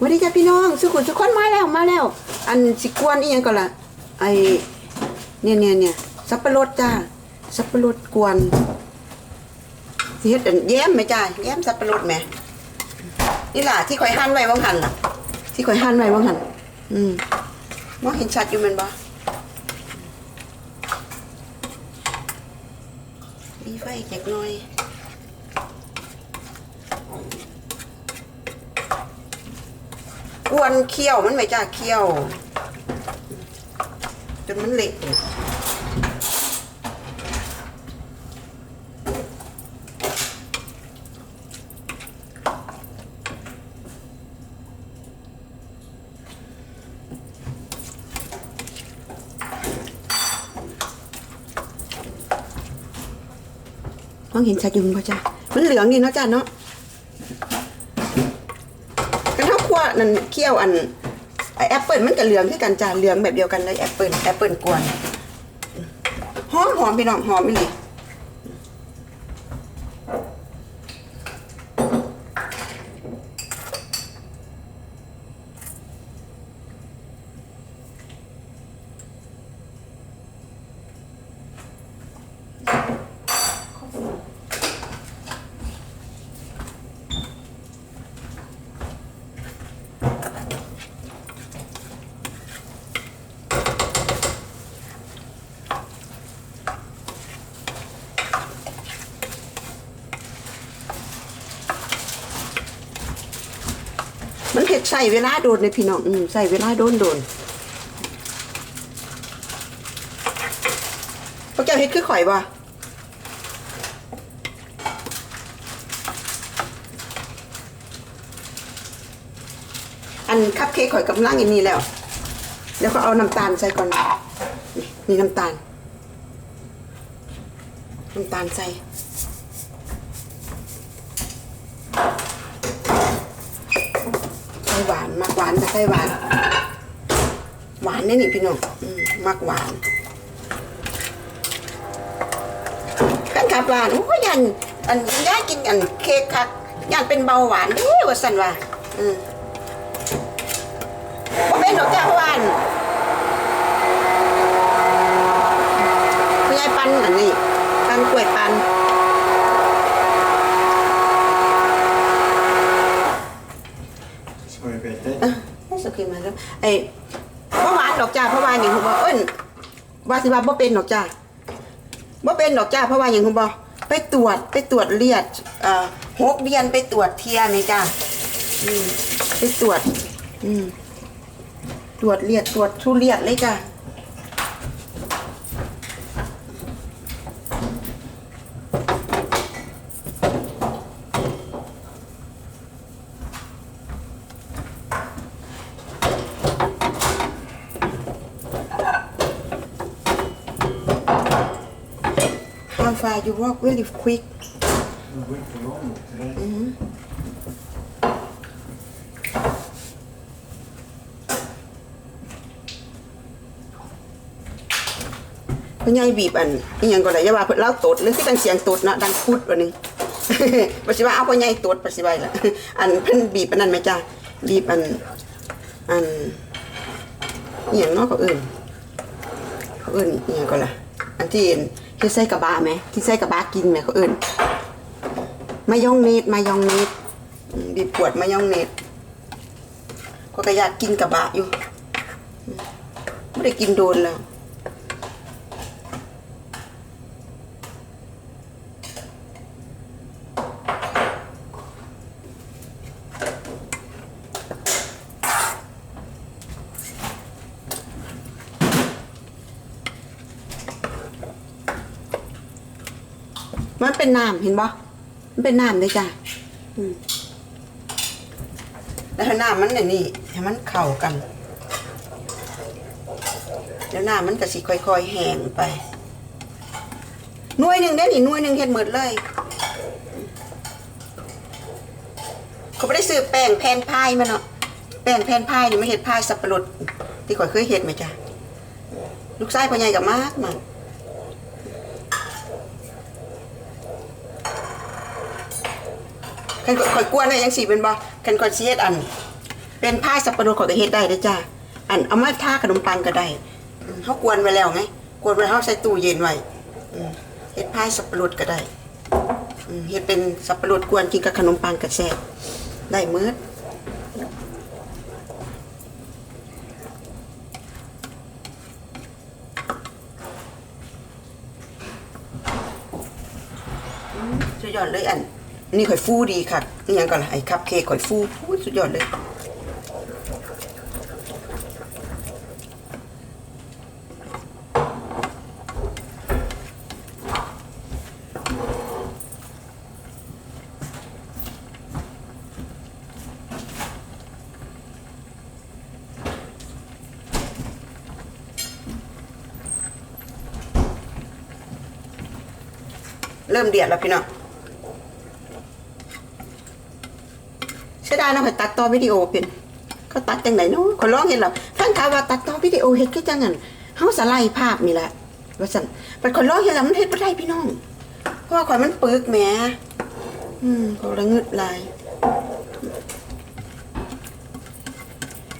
วัสดีจ้าพี่น้องสุขุมสุขคนมาแล้วมาแล้ว อันสิกวนอีหยังก็ละไอเนี่ยเนี่ยเนี่ยสับปะรดจ้าสับปะรดกวนเฮ็ดอันแย้มไหมจ้าแย้มสับปะรดแหมนี่ล่ะที่ข่อยหั่นไว้ว่างหันล่ะ ที่ข่อยหั่นไว้ว่างหันอืมมองเห็นชัดอยู่มันบ่มีไฟแจกหน่อย กวนเคี่ยวมันไม่จ้าเคี่ยว จนมันเละมองเห็นชัดยุงป่ะจ้ามันเหลืองดีเนาะจ้าเนาะ กันเท่าขั้ว นั่นเคี่ยวอันไอแอปเปิลมันกับเหลืองที่กันจ้าเหลืองแบบเดียวกันเลยแอปเปิลแอปเปิลกวนหอมหอมพี่น้องหอมอีหลี มันเผ็ดใส่เวลาโดนเลยพี่น้องอืมใส่เวลาโดนโดนพวกเจ้าเฮ็ดคือข่อยบ่อันคัพเค้กข่อยกำลังอย่างนี้แล้วเดี๋ยวเขาเอาน้ำตาลใส่ก่อนนี่นี่น้ำตาล น้ำตาลใส่ ใส่หวาน มากหวานกับใส่หวาน หวานนี่นี่พี่น้องมมากหวานกันขับร้านโอ้ยันอันย่ากินอันเค้กคักยันเป็นเบาหวานเด้ว่าสันว่าอืมเป็นดอกจ้าเพราะว่านคุณยายปันอันนี้ปันกล้วยปัน Ska vi byta? ไม่ส กินมาแล้วไอ้เพราหวานดอกจ้าเพราหวานอย่างคุณบอกเอิ้นว่าสิว่าบ่เป็นดอกจ้าบ่เป็นดอกจ้าเพราหวานอย่างคุณบอกไปตรวจไปตรวจเลือดเอ่อหกเดือนไปตรวจเทียไหมจ้าอืมไปตรวจ อืมตรวจเลือดตรวจทุเลือดเลยจ้า ฮาฟา you walk very quick Det går inte långt. eller? พ่อใหญ่บีบอันอีหยังก็ได้อย่าว่าเพิ่นเล่าตดหรือคือจังเสียงตดนะดังพุดว่านึงบ่สิว่าเอาพ่อใหญ่ตดบ่สิว่าล่ะอันเพิ่นบีบอันนั้นไหมจ้าบีบอันอันอีหยังเนาะเขาเอิ้นเขาเอิ้นอีหยังก็ละอันที่ เห็นที่ใส่กระบะไหมที่ใส่กระบะกินไหมเขาเอื่นมายองเนตมายองเนตบีบปวดมายองเนตก็ก็อยากกินกระบะอยู่ไม่ได้กินโดนแล้ว มันเป็นน้ำเห็นบ่มันเป็นน้ำเลยจ้ะแล้วหน้ำมันเนี่ยนี่ให้มันเข้ากัน แล้วน้ำมันก็สิค่อยๆแห้งไปหน่วยหนึ่งได้อนี่หน่วยหนึ่งเห็ดหมดเลยเขาไม่ได้ซื้อแป้งแผ่นพายมาเนาะแป้งแผ่นพายนี่ไม่เห็ดพายสับปะรดที่ข่อยเคยเห็ดไหมจ้ะลูกชายพ่อใหญ่กับมากมาก คันข่อยกวนได้ยังสิเป็นบ่คันข่อยสิเฮ็ดอัน เป็นพาสับปะรดข่อยก็เฮ็ดได้เด้อจ้าอันเอามาทาขนมปังก็ได้เฮากวนไว้แล้วไงกวนไว้เฮาใส่ตู้เย็นไว้เฮ็ดพาสับปะรดก็ได้เฮ็ดเป็นสับปะรดกวนกินกับขนมปังก็แซ่บได้มืดสุดยอดเลยอัน นี่ข่อยฟูดีค่ะนี่ยังก่อนล่ะไอ้คัพเค้กข่อยฟูฟูสุดยอดเลยเริ่มเดือดแล้วพี่น้องเสี ยดายนะข่อยตัดต่อวิดีโอเป็นเขาตัดจังไหนเนาะข่อยร้องเห็นแล้วทั้งข่าวว่าตัดต่อวิดีโอเฮ็ดคือจังงั้นเฮาสไลด์ภาพนี่แหละว่าซั่นแต่ข่อยร้องเห็นแล้วมันเฮ็ดบ่ได้พี่น้อง เพราะว่าข่อยมันปึกแหมอืมข่อยละงึดหลาย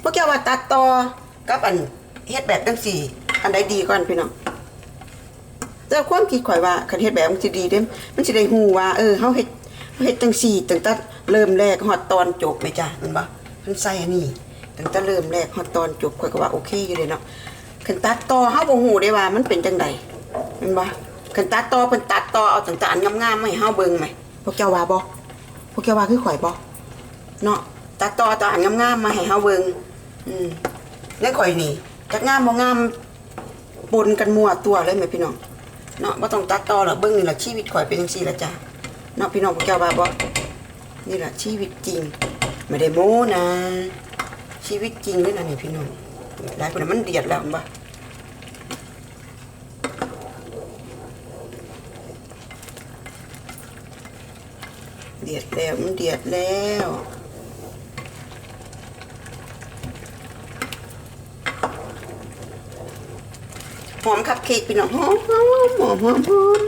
พวกแกว่าตัดต่อกับอันเฮ็ดแบบจังซี่อันใดดีก่อนพี่น้องแต่ความคิดข่อยว่าคันเฮ็ดแบบมันสิดีเด้มันสิได้ฮู้ว่าเออเฮาเฮ็ด เฮาเฮ็ดจังซี่ตั้งแต่เริ่มแรกฮอดตอนจบแม่จ้ะม่นบ่เพิ่นใส่อันนี้ตั้งแต่เริ่มแรกฮอดตอนจบข่อยก็ว่าโอเคอยู่เลยเนาะคันตัดต่อเฮาบ่ฮู้ได้ว่ามันเป็นจังไดแม่นบ่คันตัดต่อเพิ่นตัดต่อเอาตั้งแต่อันงามๆมาให้เฮาเบิ่งไหมพวกเจ้าว่าบ่พวกเจ้าว่าคือข่อยบ่เนาะตัดต่อตออันงามๆมาให้เฮาเบิ่งอืมแล้วข่อยนี่จักงามบ่งามปนกันมั่วตัวเลยแม่พี่น้องเนาะบ่ต้องตัดต่อหรอกเบิ่งนี่ล่ะชีวิตข่อยเป็นจังซี่ล่ะจ้ะ เนาะพี่น้องพวกเจ้าว่าบ่นี่แหละชีวิตจริงไม่ได้โม้นะ ชีวิตจริงเลยนะนี่พี่น้องหลายคนมันเดือดแล้วบ่เดือดแล้วมันเดือดแล้วหอมคัพเค้กพี่น้องหอมหอมหอมหอมหอม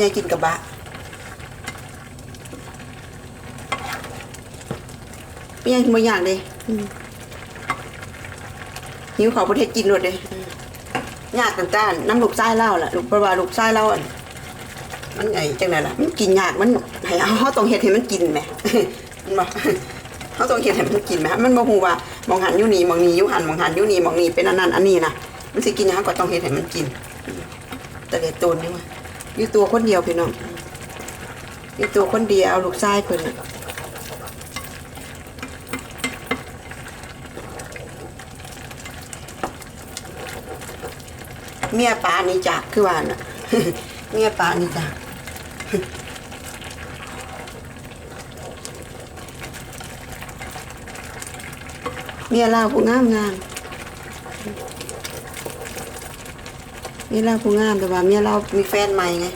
ยายกินกับบะพี่ยายกินบางอย่างเลยอืมหิวเขาประเทศกินหมดเลยอืมยากต่างๆน้ำลูกไส้เล่าล่ะลูกประวาลูกไส้เล่าอันมันไงจังไดล่ะมันกินยากมันให้เอาเขาต้องเฮ็ดให้มันกินไหมมันบอกเขาต้องเฮ็ดให้มันกินไหมมันบ่ฮู้ว่ามองหันอยู่นี่มองนี่อยู่หันมองหันอยู่นี่มองนี่เป็นอันนั้นอันนี้นะมันสิกินหยังก็ต้องเฮ็ดให้มันกินแต่เด็ดตูนนี่ว่า อยู่ตัวคนเดียวพี่น้องอยู่ตัวคนเดียวลูกชายเพิ่นน่ะเมียปลานี่จากคือว่าน่ะเมียปลานี่จากเมียลาวผู้งามงาม เมียเราผู้งามแต่ว่าเมียเรามีแฟนใหม่ไง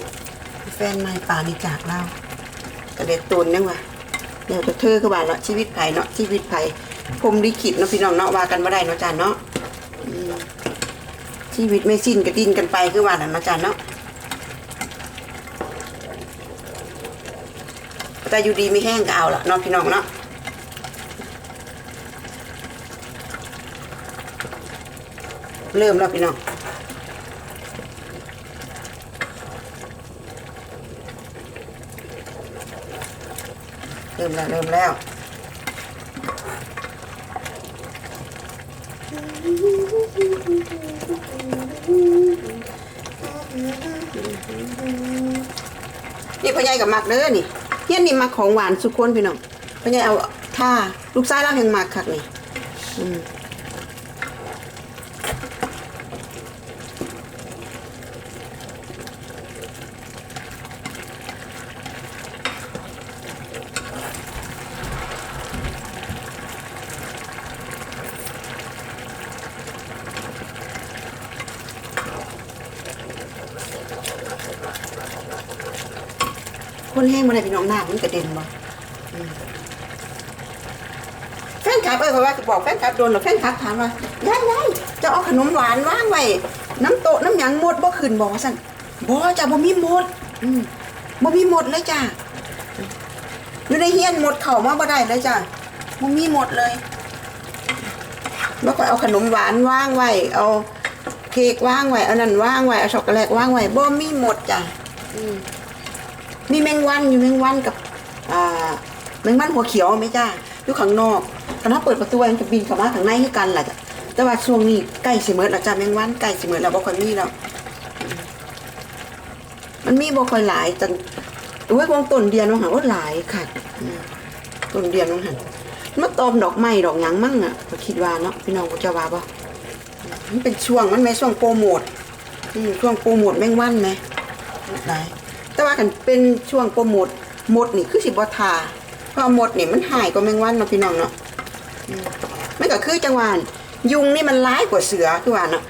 มีแฟนใหม่ป่านี่จากเรากระเด็ดตูนนั่งว่ะเดี๋ยวจะเธอคือว่าเนาะชีวิตไผ่เนาะชีวิตไผ่พรมลิขิตเนาะพี่น้องเนาะว่ากันบ่ได้เนาะจานเนาะชีวิตไม่สิ้นกระดิ้นกันไปคือว่านั่นเนาะจานเนาะแต่อยู่ดีไม่แห้งก็เอาละเนาะพี่น้องเนาะเริ่มแล้วพี่น้อง ริ่มแล้วเริ่มแล้วนี่พ่อใหญ่กับมักเด้อนี่เฮียนนี่มักของหวานสุกคนพี่น้องพ่อใหญ่เอาท่าลูกชายเราแห่งมักคักนี่อืม คนแห้งมาเลยพี่น้องหน้ามันกระเด็นบ่อืมแฟนคลับเอ้ยเพราะว่าบอกแฟนคลับโดนหรอกแฟนคลับถามว่ายายยายจะเอาขนมหวานว่างไว้น้ำโตน้ำหยังหมดบ่ขึ้นบอกว่าสั่นบ่จ้ะบ่มีหมดบ่มีหมดเลยจ้ะอยู่ในเฮียนหมดเข่ามาบ่ได้เลยจ้ะบ่มีหมดเลยแล้วก็เอาขนมหวานว่างไว้เอาเค้กว่างไว้เอานั่นว่างไว้เอาช็อกโกแลตว่างไว้บ่มีหมดจ้ะอืม มีแมงวันอยู่แมงวันกับแมงวันหัวเขียวไหมจ้าอยู่ข้างนอกตอนนั้นเปิดประตูมันจะบินเข้ามาข้างในให้กันแหละจ้ะแต่ว่าช่วงนี้ใกล้สิเมิดแล้วจ้ะแมงวันใกล้สิเมิดแล้วบ่ค่อยมีแล้วมันมีบ่ค่อยหลายจังโอ้ยวงต้นเดียนว่าหันว่าหลายค่ะต้นเดียนว่าหันมาตอมดอกไม้ดอกหยังมั่งอะก็คิดว่าเนาะพี่น้องก็จะว่าบ่มันเป็นช่วงมันไหมช่วงโปรโมทช่วงโปรโมทแมงวันไหมหลาย แต่ว่ากันเป็นช่วงโปรโมทหมดนี่คือสิบ่ทาเพราะหมดนี่มันหายกว่าแมงวันเนาะพี่น้องเนาะอืมมันก็คือจังหวานยุงนี่มันร้ายกว่าเสือคือว่าเนาะ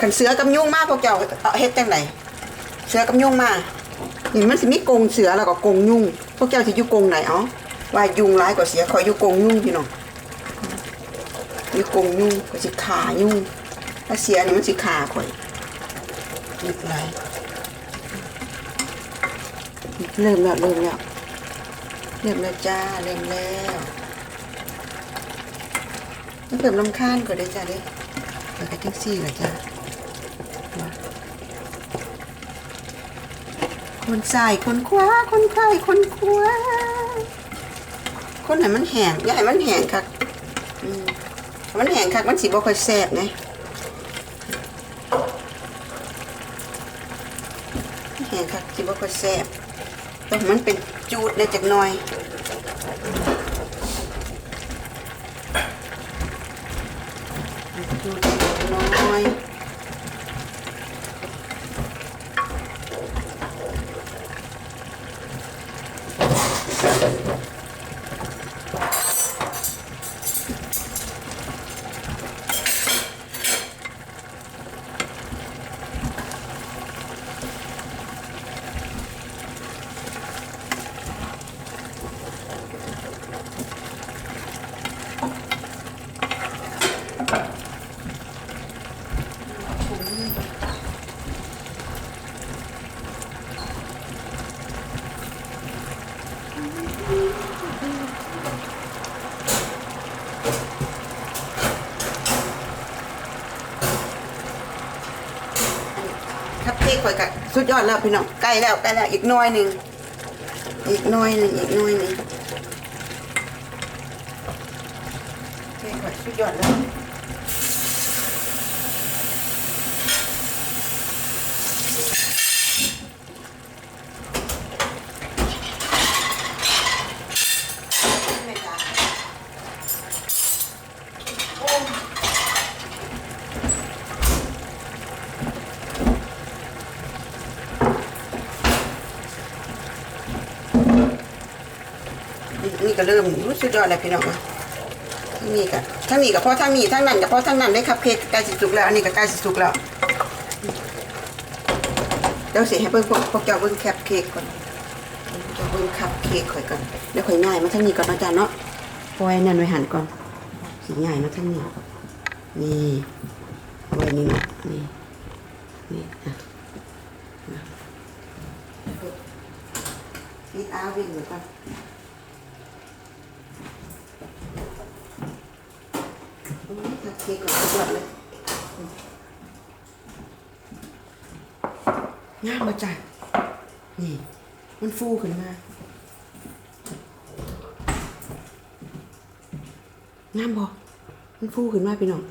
คันเสือกับยุงมากพวกเจ้าเอาเฮ็ดจังไดเสือกับยุงมากนี่มันสิมีกงเสือแล้วก็กงยุงพวกเจ้าสิอยู่กงไหนเอ๋อว่ายุงร้ายกว่าเสือคอยอยู่กงยุงพี่น้องอยู่กงยุงก็สิขายุงถ้าเสือนี่มันสิขาข่อยนี่ไร เริ่มแล้วเริ่มแล้วเริ่มแล้วจ้าเริ่มแล้วมันเริ่มลำคาญก็ได้จ้าเด้เปิดกระทิงซี่เหรอจ้าคนใส่คนคว้าคนไข่คนคว้าคนไหนมันแห้งอย่าให้มันแห้งคักม,มันแห้งคักมันสิบ่ค่อยแซ่บไงแห้งคักสิบ่ค่อยแซ่บ มันเป็นจูดในจักหน่อยจูดจักหน้อย ครับเค้กข่ อยกสุดยอดแล้วพี่น้องใกล้แล้วใกล้แล้วอีกน้อยหนึ่งอีกน้อยหนึ่งอีกน้อยหนึ่งเค้กข่อยสุดยอดแล้ว นี่ก็เริ่มรู้สึกยอดแล้วพี่น้องทั้งนี้ก็ทั้งนี้ก็เพราะทั้งนี้ทั้งนั้นก็เพราะทั้งนั้นได้ครับเค้กใกล้สิสุกแล้วอันนี้ก็ใกล้สิสุกแล้วเดี๋ยวสิให้เบิ่งพวกพวกเจ้าเบิ่งแคปเค้กก่อนพวกเจ้าเบิ่งคัพเค้กข่อยก่อนเดี๋ยวข่อยง่ายมาทั้งนี้ก่อนนาะจ๊ะเนาะปล่อยนั่นไว้หันก่อนสิง่ายมาทั้งนี้นี่เอาไว้นี่เนาะนี่นี่อะปิดอาวิ่งไว้ก่อนทัก เค้กก่อนทุกวันเลยงามมาจ้ะนี่ มันฟูขึ้นมางามบอมันฟูขึ้นมาพี่น้อง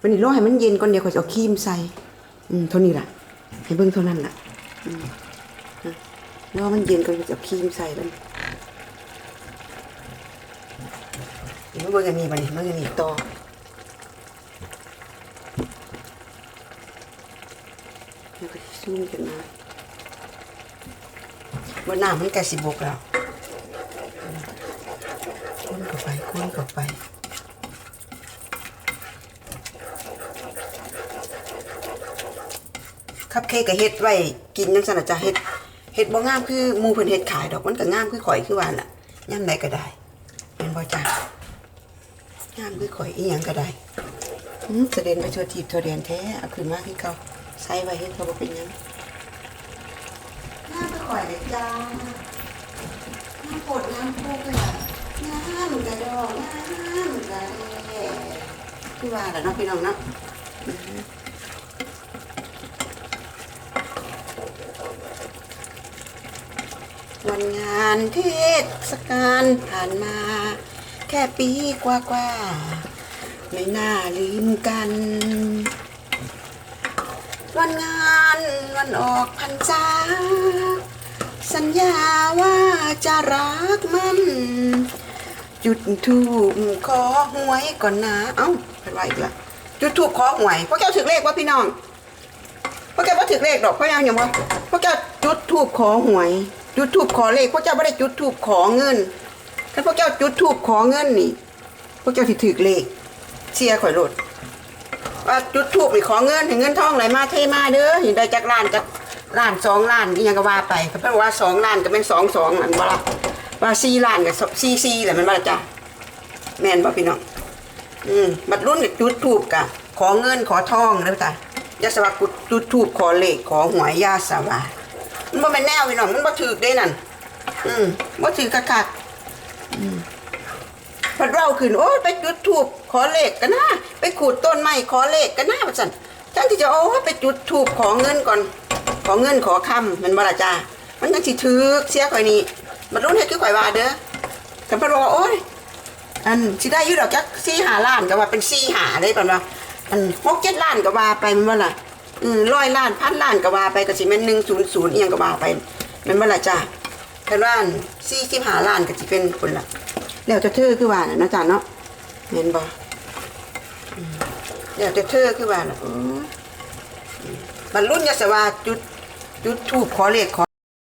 วันนี้รอให้มันเย็นก่อนเดี๋ยวเขาจะเอาครีมใส่ อืมเท่านี้ล่ะ ให้เบิ่งเท่านั้นล่ะอืมฮะรอมันเย็นก่อนเขาจะเอาครีมใส่แล้ว เดี๋ยวเบิ่งอันนี้บัดนี้เบิ่งอันนี้ต่อแล้วก็ซูมขึ้นมาว่าน้ำมันใกล้สิบกแล้วค้นเข้าไปค้นเข้าไปคัพเค้กก็เฮ็ดไว้กินจังซั่นน่ะจ้ะเฮ็ดเฮ็ดบ่งามคือหมู่เพิ่นเฮ็ดขายดอกมันก็งามคือข่อยคือว่าล่ะยามใดก็ได้เป็นบ่จ้า งามคือข่อยอีหยังก็ได้อืมเสด็จไปทั่วทิพย์ทั่วแดนแท้เอาขึ้นมาคือเก่าใส่ไว้เฮ็ดก็บ่เป็นยังงามคือข่อยเลยจ้างามโพดงามโพดเลยอะงามกระดอกงามกระแดคือว่าแล่ะเนาะพี่น้องนะวันงานเทศกาลผ่านมา ค่ปีกว่าๆไม่น่าลืมกัน วันงานวันออกพรรษาสัญญาว่าจะรักมัน จุดทูบขอหวยก่อนนะเอ้าเป็นไรอีกละจุดทูบขอหวยพวกเจ้าถึกเลขว่าพี่น้องพวกแกว่าถึกเลขดอกเพราะยังอย่างว่าพวกแกจุดทูบขอหวย จุดทูบขอเลขพวกเจ้าไม่ได้จุดทูบขอเงิน ถ้าพวกเจ้าจุดทูบขอเงินนี่ พวกเจ้าสิถึกเลขเชียร์ข่อยโลดว่าจุดทูบนี่ขอเงินให้เงินทองไหลมาเทมาเด้อเห็นได้จากล้านจากล้านสองล้านนี่ยังก็ว่าไปเขาเพิ่นว่าสองล้านก็เป็นสองสองนั่นบ่ละว่าสี่ล้านก็สี่สี่แหละมันบ่ล่ะจ้ะแม่นบ่พี่น้องอืมบัดรุ่นก็จุดทูบกะขอเงินขอทองแล้วจ้ะยาสวากุจุดทูบขอเลขขอหวยยาสวามันบ่แม่นแนวพี่น้องมันบ่ถือเด้นั่นอืมบ่ถือคักๆอืม พัดเราขึ้นโอ้ยไปจุดทูบขอเลขกันนะไปขูดต้นไม้ขอเลขกันนะว่าซั่นทั้งที่จะโอ้ไปจุดทูบขอเงินก่อน ขอเงินขอคำมันบ่ล่ะจ้ามันยังสิถือเสียข่อยนี่บัดรุ่นเฮ็ดคือข่อยว่าเด้อแต่พิ่นบอกว่าโอ้ยอันสิได้อยุดอกจักสี่หาล้านก็ว่าเป็นสี่หาเลยป่ะว่าอันหกเจ็ดล้านก็ว่าไปมันว่าล่ะอืมร้อยล้านพันล้านก็ว่าไปก็สิแม่นหนึ่งศูนย์ศูนย์เอียงก็ว่าไปมันว่าล่ะจ้า คันว่าสี่สิบห้าล้านก็สิเป็นคนละแล้วจะเธอคือว่าน่ะเนาะจ้าเนาะเห็นบ่อืมแล้วจะเธอคือว่าน่ะมบรรลุญยศวาจุดจุดทูบขอเลขขอ